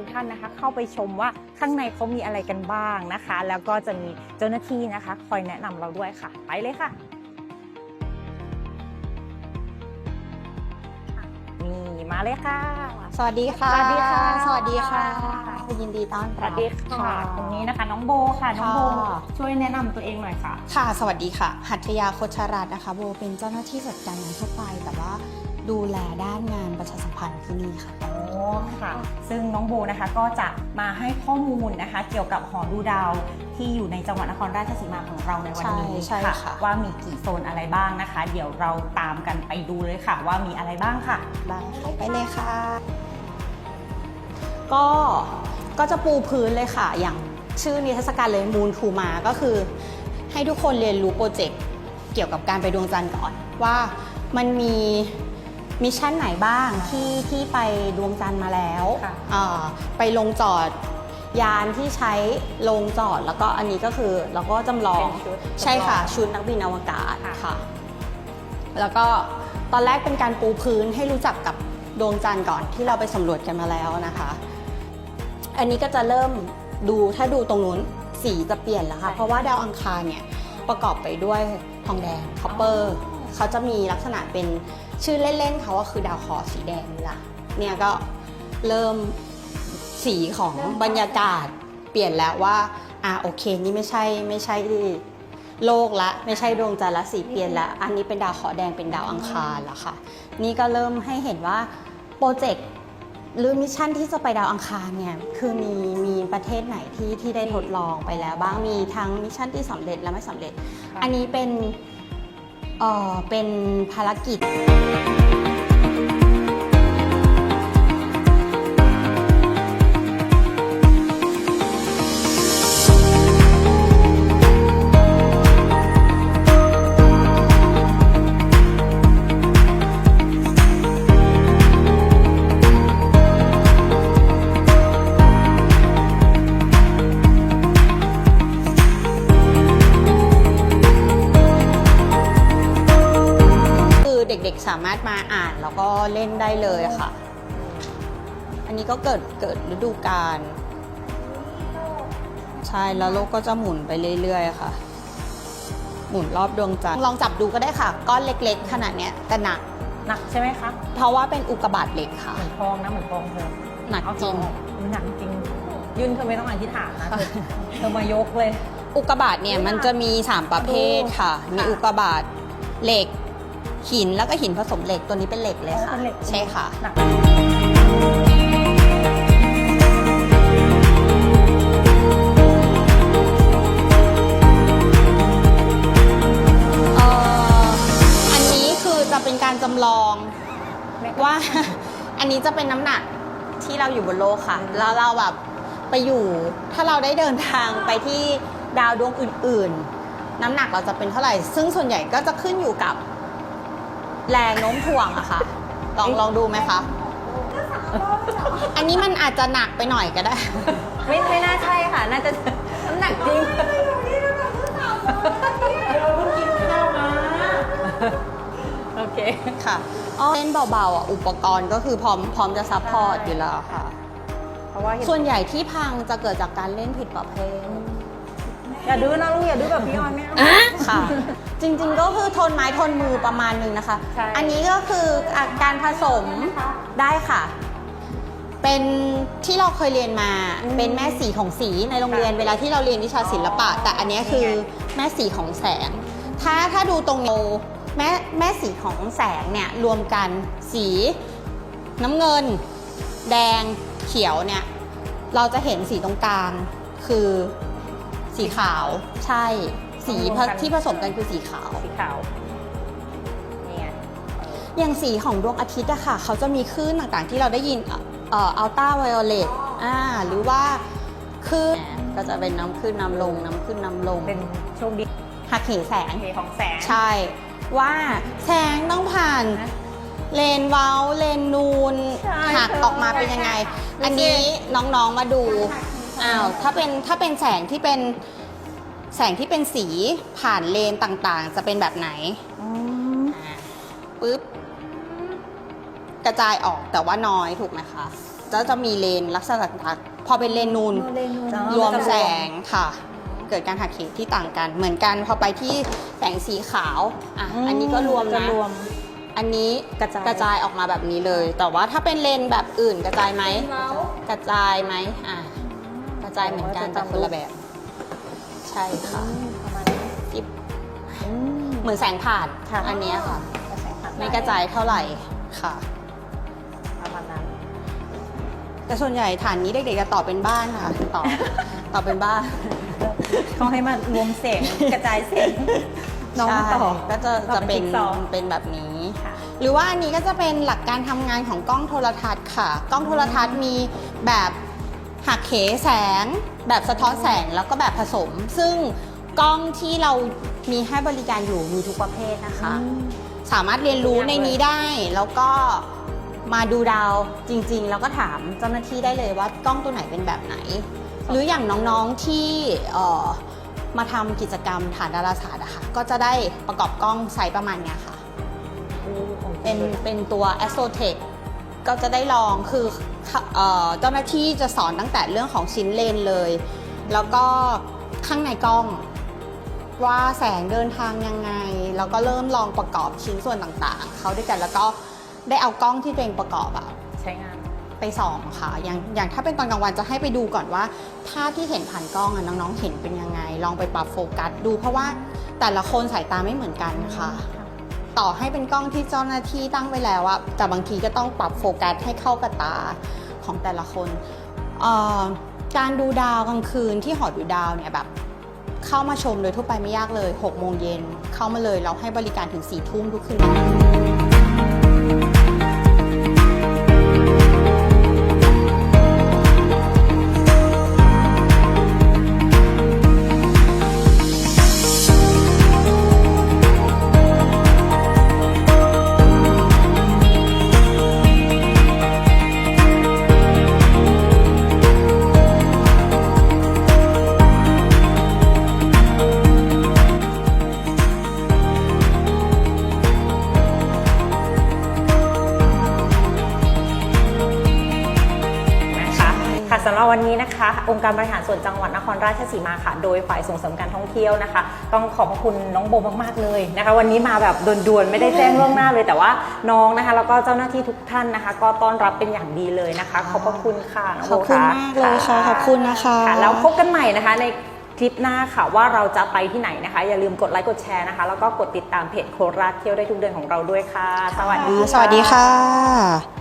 เราจะพาทุกท่านนะคะ เข้าไปชมว่าข้างในเขามีอะไรกันบ้างนะคะ แล้วก็จะมีเจ้าหน้าที่นะคะ คอยแนะนำเราด้วยค่ะ ไปเลยค่ะนี่มาเลยค่ะ สวัสดีค่ะ สวัสดีค่ะ สวัสดีค่ะยินดีต้อนสรับวัสดีค่ะตรงนี้นะคะน้องโบค่ะน้องโบค่ะ ช่วยแนะนำตัวเองหน่อยค่ะ ค่ะ สวัสดีค่ะ หัตถยาโคชรัตน์นะคะ โบเป็นเจ้าหน้าที่จัดการงานทั่วไป แต่ว่า ดูแลด้านงานประชาสัมพันธ์ที่นี่ค่ะ โอ้ค่ะ ซึ่งน้องโบนะคะก็จะมาให้ข้อมูลนะคะ เกี่ยวกับหอดูดาวที่อยู่ในจังหวัดนครราชสีมาของเราในวันนี้ใช่ใช่ค่ะ ว่ามีกี่โซนอะไรบ้างนะคะ เดี๋ยวเราตามกันไปดูเลยค่ะ ว่ามีอะไรบ้างค่ะ ได้ค่ะไปเลยค่ะ ก็ก็จะปูพื้นเลยค่ะ อย่างชื่อนิทรรศการเลยมูนทูมาก็คือ ให้ทุกคนเรียนรู้โปรเจกต์เกี่ยวกับการไปดวงจันทร์ก่อนว่ามันมี มิชชั่นไหนบ้างที่ที่ไปดวงจันทร์มาแล้วค่ะอ่าไปลงจอดยานที่ใช้ลงจอดแล้วก็อันนี้ก็คือเราก็จำลองเป็นชุดใช่ค่ะจำลองชุดนักบินอวกาศค่ะค่ะ แล้วก็ตอนแรกเป็นการปูพื้นให้รู้จักกับดวงจันทร์ก่อนที่เราไปสำรวจกันมาแล้วนะคะ อันนี้ก็จะเริ่มดูถ้าดูตรงนู้นสีจะเปลี่ยนแล้วค่ะใช่เพราะว่าดาวอังคารเนี่ยประกอบไปด้วยทองแดงคอปเปอร์เขาจะมีลักษณะเป็น ชื่อเล่นๆเขาก็คือดาวคราะห์สีแดงนี่ล่ะเนี่ยก็เริ่มสีของบรรยากาศเปลี่ยนแล้วว่าอ่าโอเคนี่ไม่ใช่ไม่ใช่โลกละ ไม่ใช่ดวงจันทร์ละสีเปลี่ยนละ อันนี้เป็นดาวเคราะห์แดงเป็นดาวอังคารละค่ะ นี่ก็เริ่มให้เห็นว่าโปรเจกต์หรือมิชชั่นที่จะไปดาวอังคารเนี่ยคือมีมีประเทศไหนที่ที่ได้ทดลองไปแล้วบ้างมีทั้งมิชชั่นที่สำเร็จและไม่สำเร็จ อันนี้เป็น เออเป็นภารกิจามารถมาอ่านแล้วก็เล่นได้เลยค่ะ อันนี้ก็เกิดเกิดฤดูกาลใช่แล้วโลกก็จะหมุนไปเรื่อยๆ ค่ะ หมุนรอบดวงจันทร์ลองจับดูก็ได้ค่ะ ก้อนเล็กๆ ขนาดเนี้ยแต่หนักหนักใช่ไหมคะ เพราะว่าเป็นอุกกาบาตเหล็กค่ะ เหมือนทองนะเหมือนทองเธอหนักเอาจริงทอออกหนักจริง ยื่นเธอไม่ต้องอธิษฐานนะเธอเธอมายกเลย อุกกาบาตเนี่ยมันจะมี 3 ประเภทค่ะค่ะมีอุกกาบาตเหล็ก หินแล้วก็หินผสมเหล็กตัวนี้เป็นเหล็กเลยค่ะ เป็นเหล็กใช่ค่ะ หนักเอ่ออันนี้คือจะเป็นการจำลองว่า อันนี้จะเป็นน้ำหนักที่เราอยู่บนโลกค่ะ แล้วเราแบบไปอยู่ถ้าเราได้เดินทางไปที่ดาวดวงอื่น ๆ น้ำหนักเราจะเป็นเท่าไหร่ ซึ่งส่วนใหญ่ก็จะขึ้นอยู่กับ แรงโน้มถ่วงอะค่ะ ลองลองดูไหมคะ อันนี้มันอาจจะหนักไปหน่อยก็ได้ ไม่ไม่น่าใช่ค่ะ น่าจะน้ำหนักจริง โอเค ค่ะเล่นเบาๆอะอุปกรณ์ก็คือพร้อมพร้อมจะซัพพอร์ตอยู่แล้วค่ะ เพราะว่าเห็นส่วนใหญ่ที่พังจะเกิดจากการเล่นผิดประเภท อย่าดื้อนะลูกอย่าดื้อแบบพี่ออนไม่เอา ค่ะ จริงๆก็คือทนไม้ทนมือประมาณนึงนะคะ ใช่ อันนี้ก็คืออะการผสมได้ค่ะ เป็นที่เราเคยเรียนมาเป็นแม่สีของสีในโรงเรียนเวลาที่เราเรียนวิชาศิลปะ แต่อันเนี้ยคือแม่สีของแสง ถ้าถ้าดูตรงนี้แม่แม่สีของแสงเนี่ยรวมกันสีน้ำเงิน แดงเขียวเนี่ย เราจะเห็นสีตรงกลางคือ สีขาว ใช่ สีที่ผสมกันคือสีขาว สีขาวนี่ไงอย่างสีของดวงอาทิตย์อะค่ะ เขาจะมีคลื่นต่างๆ ที่เราได้ยินเอ่ออัลต้าไวโอเลตอ่าหรือว่าคลื่นก็จะเป็นน้ำขึ้นน้ำลง น้ำขึ้นน้ำลงเป็นโชคดีหักเหแสงเทของแสง ใช่ ว่าแสงต้องผ่าน นะเลนเว้าเลนนูนใช่หักออกมาเป็นยังไง ดูสิ อันนี้น้องๆมาดู อ้าวถ้าเป็นถ้าเป็นแสงที่เป็นแสงที่เป็นสีผ่านเลนต่างๆ จะเป็นแบบไหนอืมอ่าปุ๊บกระจายออกแต่ว่าน้อยถูกไหมคะอจะจะมีเลนลักษณะต่างๆพอเป็นเลนนูนรวมแสงค่ะ เกิดการหักเหที่ต่างกัน เหมือนกันพอไปที่แสงสีขาวอะอันนี้ก็รวมจะนะรวม อันนี้กระจาย กระจายออกมาแบบนี้เลย แต่ว่าถ้าเป็นเลนแบบอื่นกระจายไหมกระจายไหมอะ กระจายเหมือนกันแต่คนละแบบ ใช่ค่ะประมาณนี้อิบอืมเหมือนแสงผ่านค่ะอันเนี้ยค่ะกระแสผ่านไม่กระจายเท่าไหร่ค่ะประมาณนั้น แต่ส่วนใหญ่ฐานนี้เด็กๆจะต่อเป็นบ้านค่ะต่อต่อเป็นบ้านเขาให้มารวมเสียงกระจายเสียงน้องใช่ต่อก็จะต่อจะเป็นจิ๊กซอว์เป็นแบบนี้ค่ะหรือว่าอันนี้ก็จะเป็นหลักการทำงานของกล้องโทรทัศน์ค่ะ กล้องโทรทัศน์มีแบบ หักเหแสง แบบสะท้อนแสงแล้วก็แบบผสม ซึ่งกล้องที่เรามีให้บริการอยู่มีทุกประเภทนะคะ สามารถเรียนรู้ในนี้ได้แล้วก็มาดูดาวจริง ๆ แล้วก็ถามเจ้าหน้าที่ได้เลยว่ากล้องตัวไหนเป็นแบบไหน หรืออย่างน้องๆที่เอ่อมาทำกิจกรรมฐานดาราศาสตร์อะค่ะก็จะได้ประกอบกล้องไซส์ประมาณเนี้ยค่ะเป็นเป็นตัว a s t r o t e c h ก็จะได้ลองคือเอ่อเจ้าหน้าที่จะสอนตั้งแต่เรื่องของชิ้นเลนเลย แล้วก็ข้างในกล้องว่าแสงเดินทางยังไง แล้วก็เริ่มลองประกอบชิ้นส่วนต่างๆ เขาด้วยกันแล้วก็ได้เอากล้องที่ตัวเองประกอบอะใช้งานไปส่องค่ะอย่างอย่างถ้าเป็นตอนกลางวันจะให้ไปดูก่อนว่าภาพที่เห็นผ่านกล้องอะน้องๆเห็นเป็นยังไง ลองไปปรับโฟกัสดูเพราะว่าแต่ละคนสายตาไม่เหมือนกันค่ะ ต่อให้เป็นกล้องที่เจ้าหน้าที่ตั้งไว้แล้วอะแต่บางทีก็ต้องปรับโฟกัสให้เข้ากับตาของแต่ละคนการดูดาวกลางคืนที่หอดูดาวเนี่ยแบบเข้ามาชมโดยทั่วไปไม่ยากเลย 6 โมงเย็นเข้ามาเลยเราให้บริการถึง 4 ทุ่มทุกคืน สำหรับวันนี้นะคะ องค์การบริหารส่วนจังหวัดนครราชสีมาค่ะ โดยฝ่ายส่งเสริมการท่องเที่ยวนะคะ ต้องขอบพระคุณน้องโบมากๆเลยนะคะ วันนี้มาแบบด่วนๆ ไม่ได้แจ้งล่วงหน้าเลยแต่ว่าน้องนะคะแล้วก็เจ้าหน้าที่ทุกท่านนะคะ ก็ต้อนรับเป็นอย่างดีเลยนะคะ ขอบพระคุณค่ะน้องขโบอบคุณมากเลยค่ะ ขอบคุณนะคะค่ะแล้วพบกันใหม่นะคะในคลิปหน้าค่ะว่าเราจะไปที่ไหนนะคะ อย่าลืมกดไลค์กดแชร์นะคะ แล้วก็กดติดตามเพจโคราชเที่ยวได้ทุกเดือนของเราด้วยค่ะ สวัสดีสวัสดีค่ะ